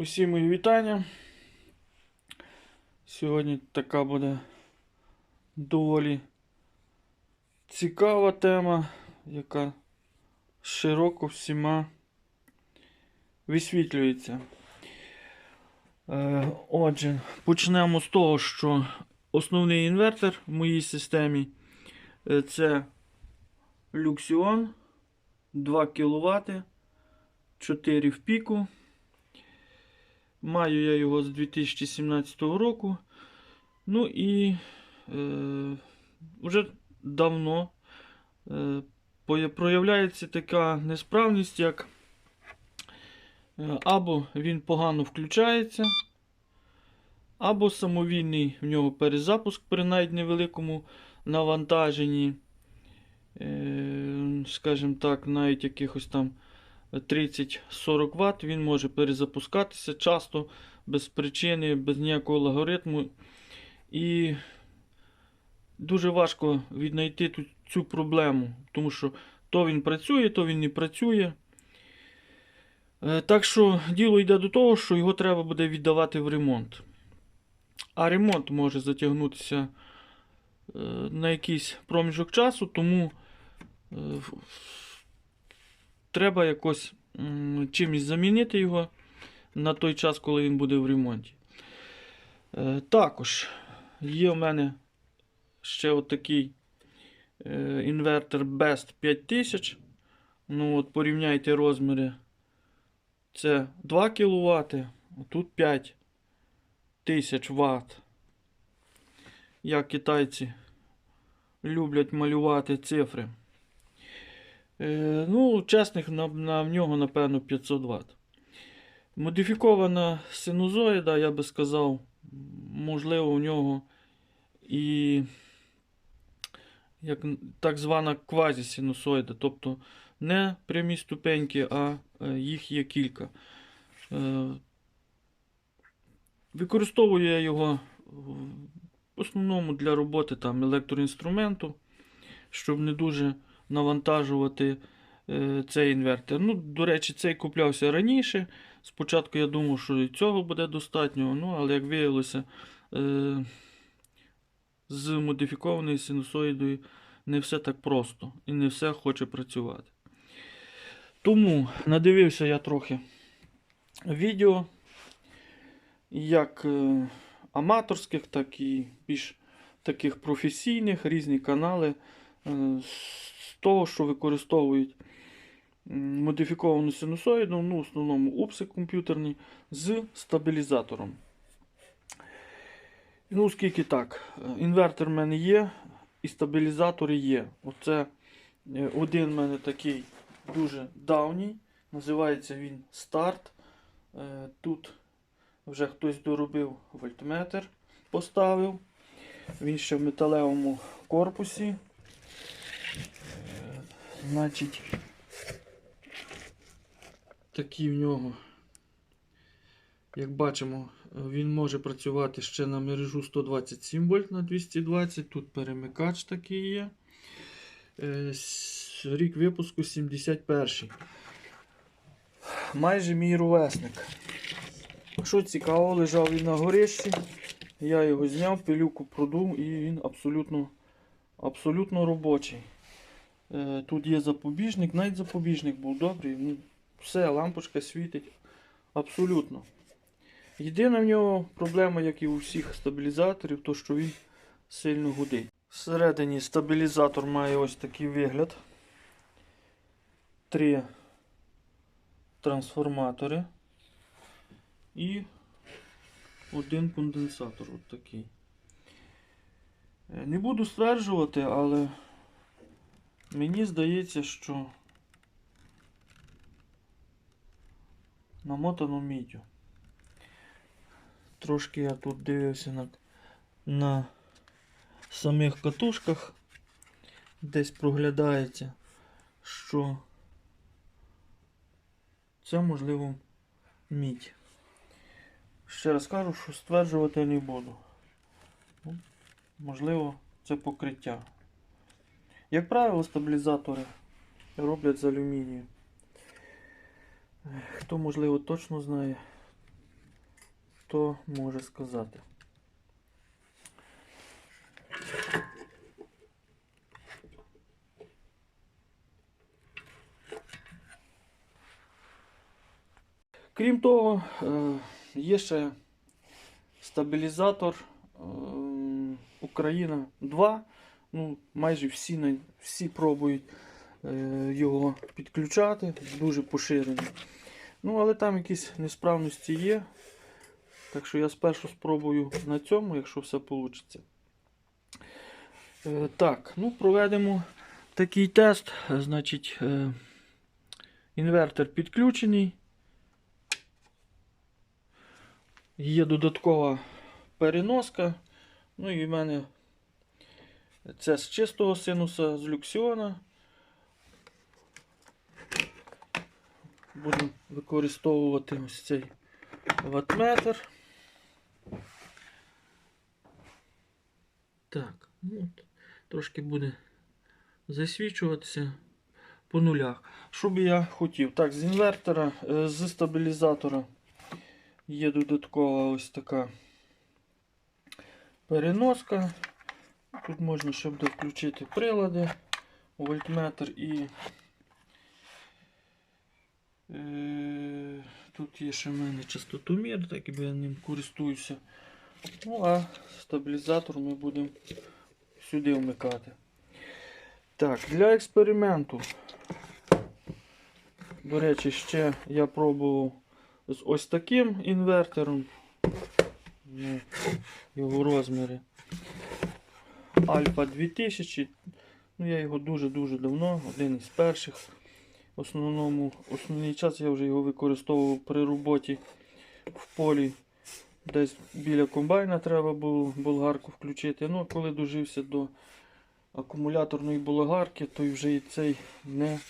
Усі мої вітання. Сьогодні така буде доволі цікава тема, яка широко всіма висвітлюється. Е, Отже, почнемо з того, що основний інвертор в моїй системі е, це Luxion 2 кВт, 4 в піку. Маю я його з 2017 року. Ну і е, вже давно е, проявляється така несправність, як е, або він погано включається, або самовільний в нього перезапуск при навіть невеликому навантаженні. Е, скажімо так, навіть якихось там 30-40 Вт, він може перезапускатися часто, без причини, без ніякого алгоритму. І дуже важко віднайти ту, цю проблему, тому що то він працює, то він не працює. Е, Так що діло йде до того, що його треба буде віддавати в ремонт. А ремонт може затягнутися е, на якийсь проміжок часу, тому е, треба якось чимось замінити його на той час, коли він буде в ремонті. Е, Також є у мене ще отакий е, інвертор Best 5000. Ну, от порівняйте розміри. Це 2 кВт, тут 5 тисяч Вт. Як китайці люблять малювати цифри. Е, ну, чесних на, на в нього, напевно, 500 Вт. Модифікована синузоїда, я би сказав, можливо, у нього і як так звана квазісинусоїда, тобто не прямі ступеньки, а е, їх є кілька. Е, Використовую я його в основному для роботи там, електроінструменту, щоб не дуже навантажувати е, цей інвертор. Ну, до речі, цей куплявся раніше. Спочатку я думав, що і цього буде достатньо, ну, але як виявилося, е, з модифікованою синусоїдою не все так просто і не все хоче працювати. Тому надивився я трохи відео, як е, аматорських, так і більш таких професійних, різні канали з того, що використовують модифіковану синусоїду, ну, в основному упси комп'ютерні, з стабілізатором. Ну, оскільки так, е, інвертор в мене є, і стабілізатори є. Оце е, один в мене такий дуже давній. Називається він старт. Е, Тут вже хтось доробив вольтметр, поставив. Він ще в металевому корпусі. Значить, такий в нього, як бачимо, він може працювати ще на мережу 127 вольт на 220. Тут перемикач такий є. Е, Рік випуску 71. Майже мій ровесник. Що цікаво, лежав він на горищі. Я його зняв, пилюку продув і він абсолютно, абсолютно робочий. Е, Тут є запобіжник, навіть запобіжник був добрий. Ну, все, лампочка світить. Абсолютно. Єдина в нього проблема, як і у всіх стабілізаторів, то що він сильно гудить. Всередині стабілізатор має ось такий вигляд. Три трансформатори і один конденсатор. От такий. Е, Не буду стверджувати, але мені здається, що намотано міддю. Трошки я тут дивився на, на самих катушках. Десь проглядається, що це можливо мідь. Ще раз кажу, що стверджувати не буду. Ну, Можливо, це покриття. Як правило, стабілізатори роблять з алюмінію. Хто, можливо, точно знає, хто може сказати. Крім того, е, є ще стабілізатор е, Україна 2. Ну, майже всі, всі пробують е, його підключати, дуже поширений. Ну, але там якісь несправності є. Так що я спершу спробую на цьому, якщо все вийде. Так, ну проведемо такий тест. Значить, е, інвертор підключений. Є додаткова переноска. Ну і в мене це з чистого синуса з люксіона. Буду використовувати ось цей ватметр. Так, ну, от, трошки буде засвічуватися по нулях. Що би я хотів? Так, з інвертора, е, з стабілізатора є додаткова ось така переноска. Тут можна ще буде включити прилади, вольтметр і е, тут є ще в мене частотомір, так і я ним користуюся. Ну, а стабілізатор ми будемо сюди вмикати. Так, для експерименту. До речі, ще я пробував з ось таким інвертором. Ну, його розміри. Альфа 2000. Ну, я його дуже-дуже давно, один із перших. Основному, основний час я вже його використовував при роботі в полі. Десь біля комбайна треба було болгарку включити. Ну, коли дожився до акумуляторної болгарки, то вже і цей не,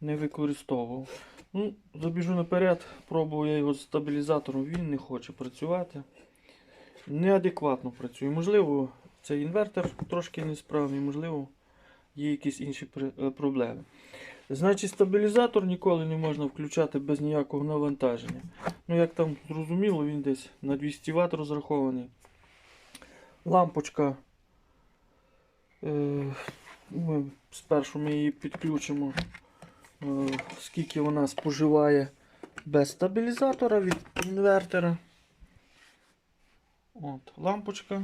не використовував. Ну, забіжу наперед, пробував я його з стабілізатором, він не хоче працювати. Неадекватно працює. Можливо, цей інвертор трошки несправний, можливо, є якісь інші е, проблеми. Значить, стабілізатор ніколи не можна включати без ніякого навантаження. Ну, як там зрозуміло, він десь на 200 Вт розрахований. Лампочка. Е, ми, спершу ми її підключимо, е, скільки вона споживає без стабілізатора від інвертора. От, лампочка.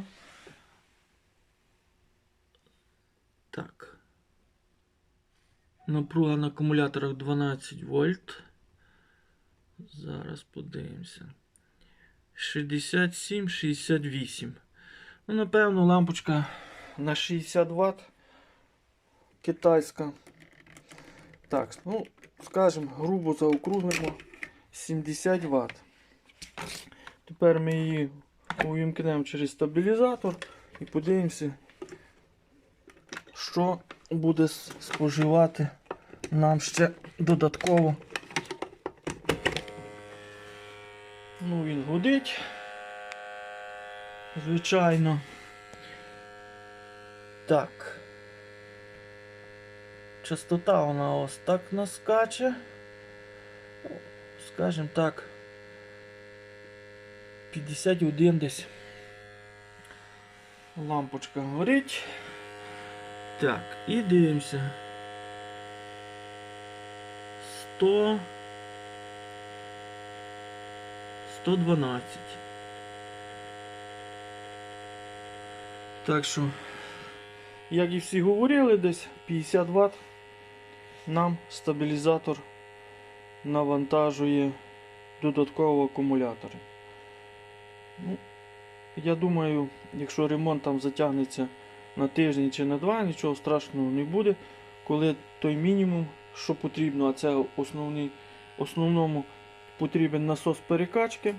Так. Напруга на акумуляторах 12 вольт. Зараз подивимося. 67-68. Ну, напевно, лампочка на 60 Вт. Китайська. Так, ну, скажімо, грубо заокруглимо 70 Вт. Тепер ми її увімкнемо через стабілізатор і подивимося, що буде споживати нам ще додатково. Ну, він гудить. Звичайно. Так. Частота вона ось так наскаче. Скажімо так. 51 десь. Лампочка горить. Так, і дивимося. 100. 112. Так що, як і всі говорили, десь 50 Вт нам стабілізатор навантажує додатково акумулятори. Ну, я думаю, якщо ремонт там затягнеться на тиждень чи на два, нічого страшного не буде. Коли той мінімум, що потрібно, а це основний, основному потрібен насос перекачки,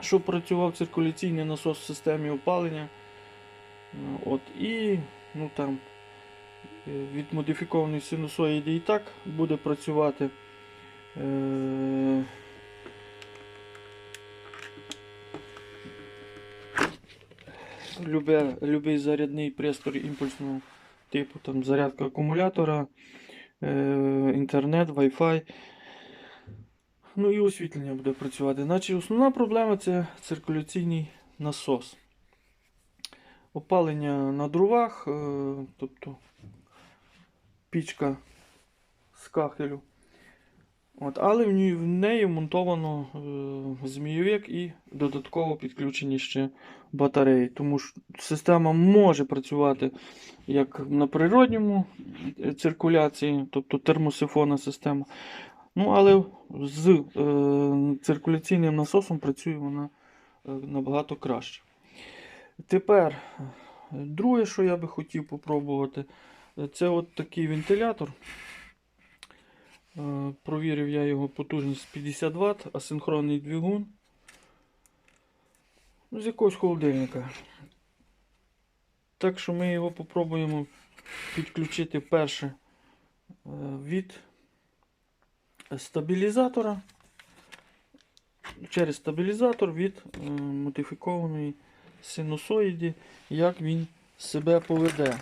щоб працював циркуляційний насос в системі опалення. От, і ну, там, е, від модифікованої синусоїди і так буде працювати. Е- любе, любий зарядний пристрій імпульсного типу, там зарядка акумулятора, е, інтернет, Wi-Fi. Ну і освітлення буде працювати. Значить, основна проблема це циркуляційний насос. Опалення на дровах, е, тобто пічка з кахелю. От, але в неї вмонтовано е, змійовик і додатково підключені ще батареї. Тому що система може працювати як на природньому е, циркуляції, тобто термосифонна система. Ну, але з е, циркуляційним насосом працює вона е, набагато краще. Тепер, друге, що я би хотів попробувати, е, це от такий вентилятор. Е, Провірив я його потужність 50 Вт, асинхронний двигун. Ну, з якогось холодильника. Так що ми його попробуємо підключити перше е, від стабілізатора. Через стабілізатор від е, модифікованої синусоїді, як він себе поведе.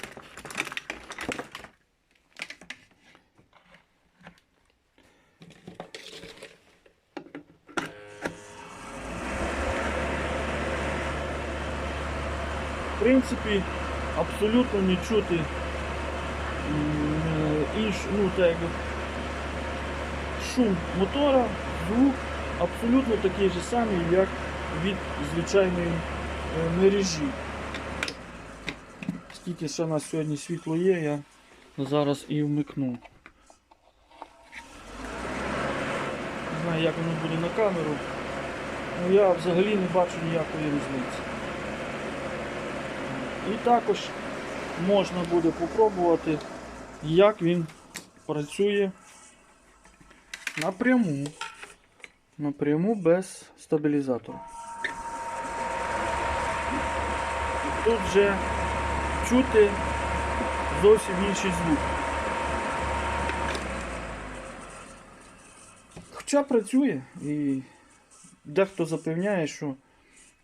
В принципі, абсолютно не чути е, інш, ну, так, шум мотора, звук абсолютно такий же самий, як від звичайної е, мережі. Скільки ще у нас сьогодні світло є, я зараз і вмикну. Не знаю, як воно буде на камеру. Ну, я взагалі не бачу ніякої різниці. І також можна буде попробувати, як він працює напряму. Напряму без стабілізатора. Тут вже чути зовсім інший звук. Хоча працює і дехто запевняє, що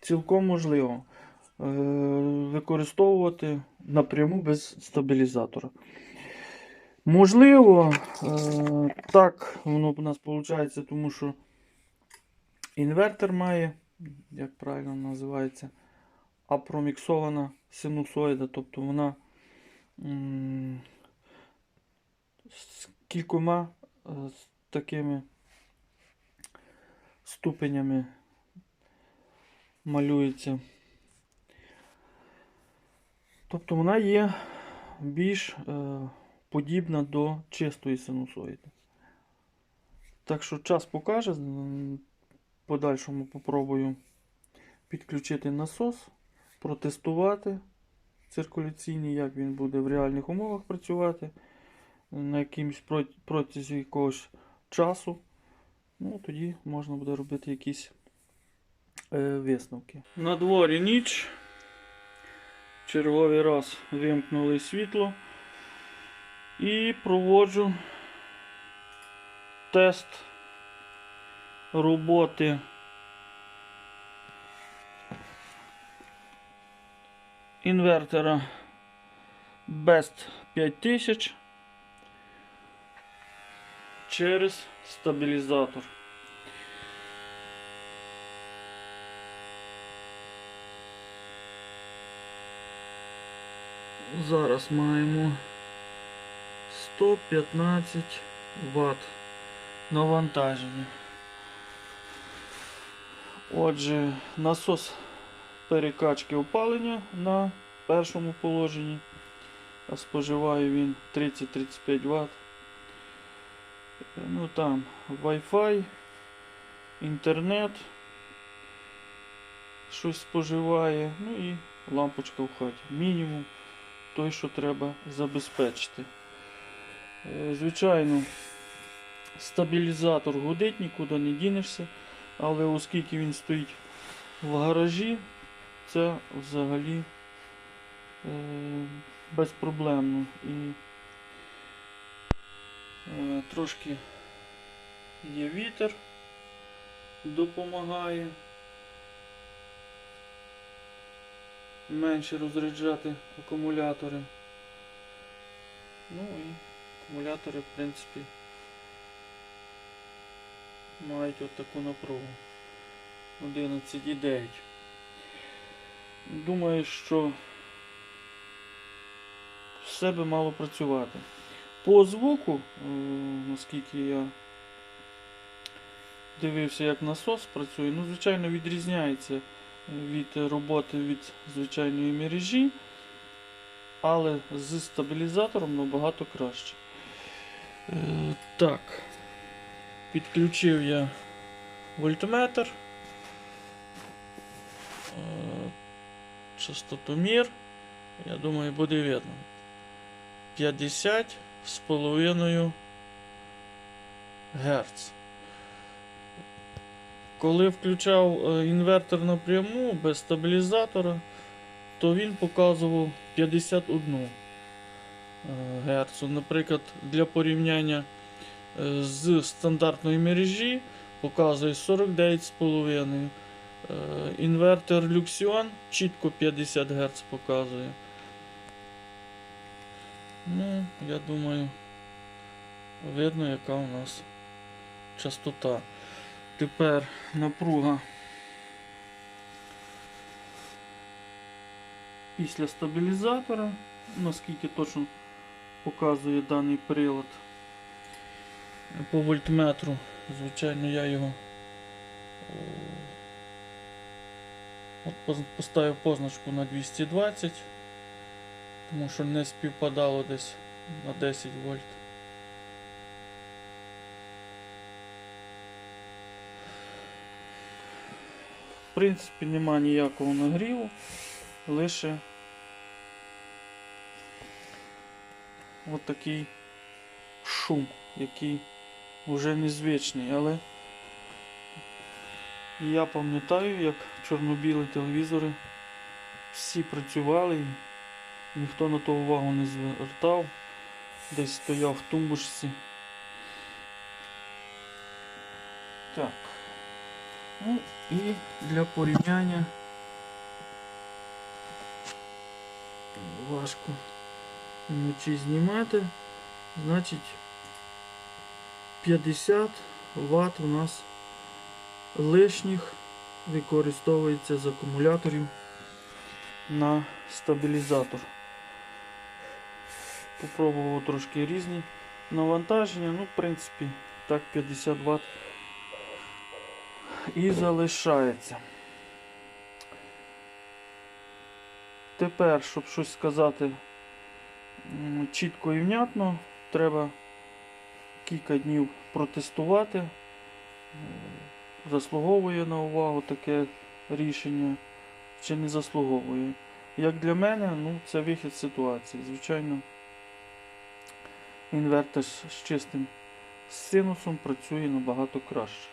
цілком можливо використовувати напряму без стабілізатора. Можливо, е, так воно у нас виходить, тому що інвертор має, як правильно називається, апроміксована синусоїда, тобто вона з кількома е, з такими ступенями малюється. Тобто вона є більш е, подібна до чистої синусоїди. Так що час покаже. подальшому попробую підключити насос, протестувати циркуляційний, як він буде в реальних умовах працювати на якимсь протязі якогось часу. Ну, тоді можна буде робити якісь е, висновки. На дворі ніч. Черговий раз вимкнули світло і проводжу тест роботи інвертора Best 5000 через стабілізатор. Зараз маємо 115 Вт навантаження. Отже, насос перекачки опалення на першому положенні, споживає він 30-35 Вт. Ну там Wi-Fi, інтернет, щось споживає, ну і лампочка в хаті. Мінімум той, що треба забезпечити. Е, Звичайно, стабілізатор гудить, нікуди не дінешся, але оскільки він стоїть в гаражі, це взагалі е, безпроблемно. І е, трошки є вітер, допомагає менше розряджати акумулятори. Ну і акумулятори, в принципі, мають от таку напругу. 11,9. Думаю, що все би мало працювати. По звуку, е, наскільки я дивився, як насос працює, ну, звичайно, відрізняється від роботи від звичайної мережі, але з стабілізатором набагато краще. Е, так, підключив я вольтметр, е, частотомір, я думаю, буде видно. 50 з половиною Гц. Коли включав е, інвертор напряму без стабілізатора, то він показував 51 Гц. Наприклад, для порівняння е, з стандартної мережі показує 49,5. Е, Інвертор Luxion чітко 50 Гц показує. Ну, я думаю, видно, яка у нас частота. Тепер напруга після стабілізатора, наскільки точно показує даний прилад. По вольтметру, звичайно, я його е, от поставив позначку на 220, тому що не співпадало десь на 10 вольт. Принципі, нема ніякого нагріву, лише от такий шум, який вже незвичний, але я пам'ятаю, як чорно-білі телевізори всі працювали, ніхто на то увагу не звертав, десь стояв в тумбушці. Так. Ну і для порівняння важко вночі знімати. Значить 50 Вт у нас лишніх використовується з акумуляторів на стабілізатор. Попробував трошки різні навантаження, ну, в принципі, так 50 Вт і залишається. Тепер, щоб щось сказати чітко і внятно, треба кілька днів протестувати. Заслуговує на увагу таке рішення чи не заслуговує. Як для мене, ну, це вихід ситуації. Звичайно, інвертор з чистим синусом працює набагато краще.